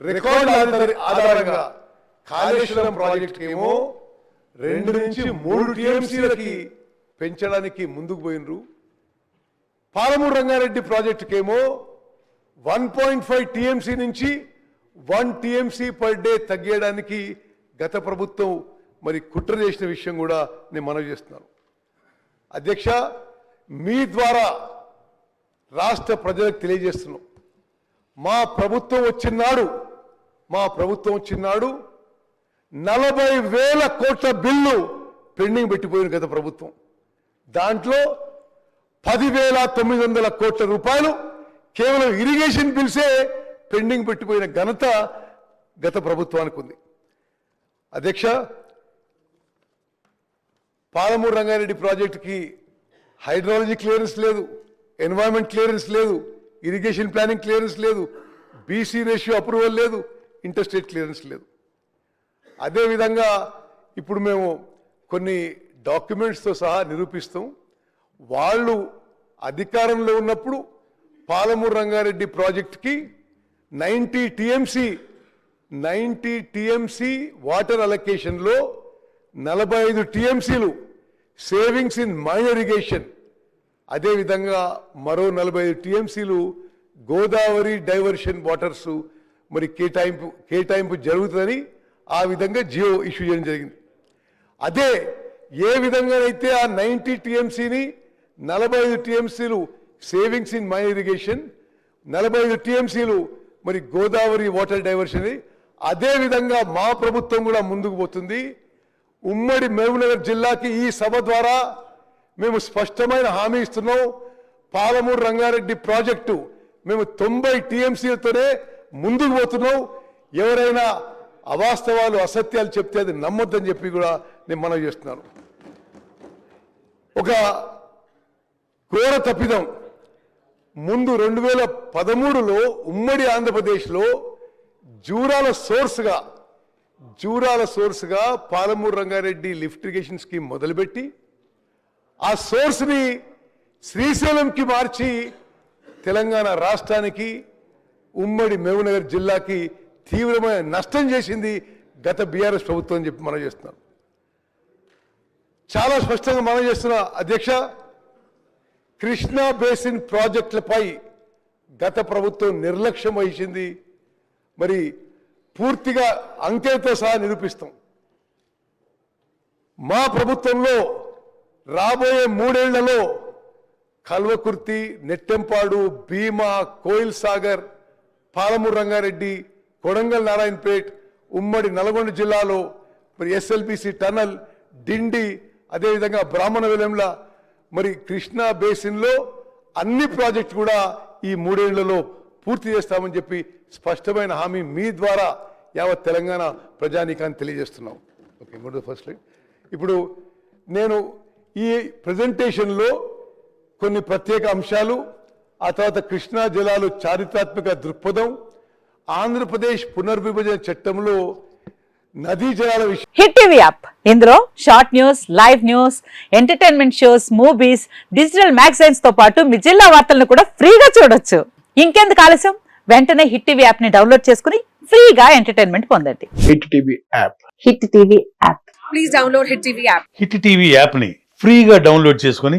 రికార్డుల ఆధారంగా. కాళేశ్వరం ప్రాజెక్ట్ ఏమో రెండు నుంచి మూడు టీఎంసీలకి పెంచడానికి ముందుకు పోయినరు. పాలమూరు రంగారెడ్డి ప్రాజెక్టుకేమో వన్ పాయింట్ ఫైవ్ టీఎంసీ నుంచి వన్ టీఎంసీ పర్ డే తగ్గేయడానికి గత ప్రభుత్వం మరి కుట్ర చేసిన విషయం కూడా నేను మనవి చేస్తున్నాను. అధ్యక్ష మీ ద్వారా రాష్ట్ర ప్రజలకు తెలియజేస్తున్నాం. మా ప్రభుత్వం వచ్చినాడు మా ప్రభుత్వం చిన్నాడు నలభై వేల కోట్ల బిల్లు పెండింగ్ పెట్టిపోయింది గత ప్రభుత్వం. దాంట్లో పదివేల తొమ్మిది వందల కోట్ల రూపాయలు కేవలం ఇరిగేషన్ బిల్సే పెండింగ్ పెట్టిపోయిన ఘనత గత ప్రభుత్వానికి ఉంది. అధ్యక్ష పాలమూరు రంగారెడ్డి ప్రాజెక్టుకి హైడ్రాలజీ క్లియరెన్స్ లేదు ఎన్వైరన్మెంట్ క్లియరెన్స్ లేదు ఇరిగేషన్ ప్లానింగ్ క్లియరెన్స్ లేదు బీసీ రేషియో అప్రూవల్ లేదు ఇంటర్స్టేట్ క్లియరెన్స్ లేదు. అదేవిధంగా ఇప్పుడు మేము కొన్ని డాక్యుమెంట్స్తో సహా నిరూపిస్తాం. వాళ్ళు అధికారంలో ఉన్నప్పుడు పాలమూరు రంగారెడ్డి ప్రాజెక్ట్కి ninety TMC ninety TMC water అలొకేషన్లో నలభై ఐదు టీఎంసీలు సేవింగ్స్ ఇన్ మైనర్ ఇరిగేషన్. అదేవిధంగా మరో నలభై ఐదు టీఎంసీలు గోదావరి డైవర్షన్ వాటర్స్ మరి కేటాయింపు కేటాయింపు జరుగుతుందని ఆ విధంగా జియో ఇష్యూ చేయడం జరిగింది. అదే ఏ విధంగానైతే ఆ నైంటీ టీఎంసీని నలభై ఐదు టీఎంసీలు సేవింగ్స్ ఇన్ మై ఇరిగేషన్ నలభై ఐదు టీఎంసీలు మరి గోదావరి వాటర్ డైవర్షన్ అదే విధంగా మా ప్రభుత్వం కూడా ముందుకు పోతుంది. ఉమ్మడి మహబూబ్నగర్ జిల్లాకి ఈ సభ ద్వారా మేము స్పష్టమైన హామీ ఇస్తున్నాం. పాలమూరు రంగారెడ్డి ప్రాజెక్టు మేము తొంభై టీఎంసీలతోనే ముందుకు పోతున్నావు. ఎవరైనా అవాస్తవాలు అసత్యాలు చెప్తే అది నమ్మొద్దని చెప్పి కూడా నేను మనవి చేస్తున్నాను. ఒక ఘోర తప్పిదం. ముందు రెండు వేల పదమూడులో ఉమ్మడి ఆంధ్రప్రదేశ్లో జూరాల సోర్స్గా Jurala సోర్స్గా Palamuru Rangareddy lift irrigation scheme మొదలుపెట్టి ఆ సోర్స్ని శ్రీశైలంకి మార్చి తెలంగాణ రాష్ట్రానికి ఉమ్మడి మహబూబ్నగర్ జిల్లాకి తీవ్రమైన నష్టం చేసింది గత బీఆర్ఎస్ ప్రభుత్వం అని చెప్పి మనం చేస్తున్నాం. చాలా స్పష్టంగా మనం చేస్తున్న అధ్యక్ష కృష్ణా బేసిన్ ప్రాజెక్టులపై గత ప్రభుత్వం నిర్లక్ష్యం వహించింది. మరి పూర్తిగా అంకెలతో సహా నిరూపిస్తాం. మా ప్రభుత్వంలో రాబోయే మూడేళ్ళలో కల్వకుర్తి నెట్టెంపాడు భీమా కోయిల్ సాగర్ పాలమూరు రంగారెడ్డి కొడంగల్ నారాయణపేట్ ఉమ్మడి నల్గొండ జిల్లాలో మరి ఎస్ఎల్బిసి టనల్ డిండి అదేవిధంగా బ్రాహ్మణ విలంల మరి కృష్ణా బేసిన్లో అన్ని ప్రాజెక్టు కూడా ఈ మూడేళ్ళలో పూర్తి చేస్తామని చెప్పి స్పష్టమైన హామీ మీ ద్వారా యావత్ తెలంగాణ ప్రజానీకాన్ని తెలియజేస్తున్నాం. ఓకే గుడ్ ఫస్ట్ లైన్ ఇప్పుడు నేను ఈ ప్రజెంటేషన్లో కొన్ని ప్రత్యేక అంశాలు ఆ తర్వాత కృష్ణా జలాలు చారిత్రాత్మక దృక్పథం ఆంధ్రప్రదేశ్ పునర్విభజన చట్టంలో నదీ జలాల విషయం హిట్ టీవీ యాప్. ఇందులో short news live news entertainment shows movies digital మ్యాగజైన్స్తో పాటు మీ జిల్లా వార్తలను కూడా ఫ్రీగా చూడొచ్చు. ఇంకెందుకు ఆలస్యం? వెంటనే హిట్ టీవీ యాప్ని డౌన్లోడ్ చేసుకుని ఫ్రీగా ఎంటర్టైన్మెంట్ పొందండి. Hit TV app. Hit TV app. Please download Hit TV app. Hit TV యాప్ని ఫ్రీగా డౌన్లోడ్ చేసుకొని